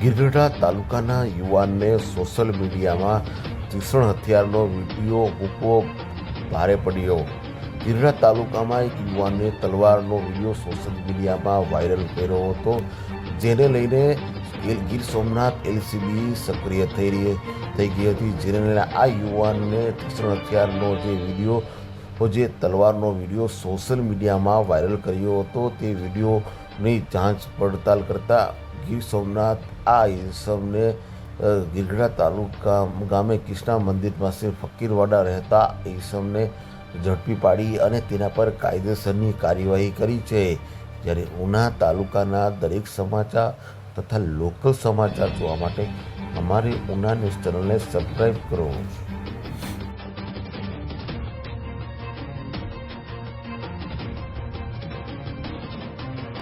ગીરગઢડા તાલુકાના યુવાનને સોશિયલ મીડિયામાં તીક્ષ્ણ હથિયારનો વીડિયો મૂકવો ભારે પડ્યો. ગિરડા તાલુકામાં એક યુવાનને તલવારનો વીડિયો સોશિયલ મીડિયામાં વાયરલ કર્યો હતો, જેને લઈને ગીર સોમનાથ એલસીબી સક્રિય થઈ રહી, થઈ ગઈ હતી. જેને લઈને આ યુવાનને તીક્ષ્ણ હથિયારનો જે વીડિયો જે તલવારનો વીડિયો સોશિયલ મીડિયામાં વાયરલ કર્યો હતો, તે વિડીયોની જાંચ પડતાલ કરતા ગીર સોમનાથ આ ઇસમને અ, તાલુકા ગામે કૃષ્ણા મંદિર પાસે ફકીરવાડા રહેતા ઈસમને ઝડપી પાડી અને તેના પર કાયદેસરની કાર્યવાહી કરી છે. જ્યારે ઉના તાલુકાના દરેક સમાચાર તથા લોકલ સમાચાર જોવા માટે અમારી ઉના ન્યૂઝ ચેનલને સબસ્ક્રાઈબ કરો.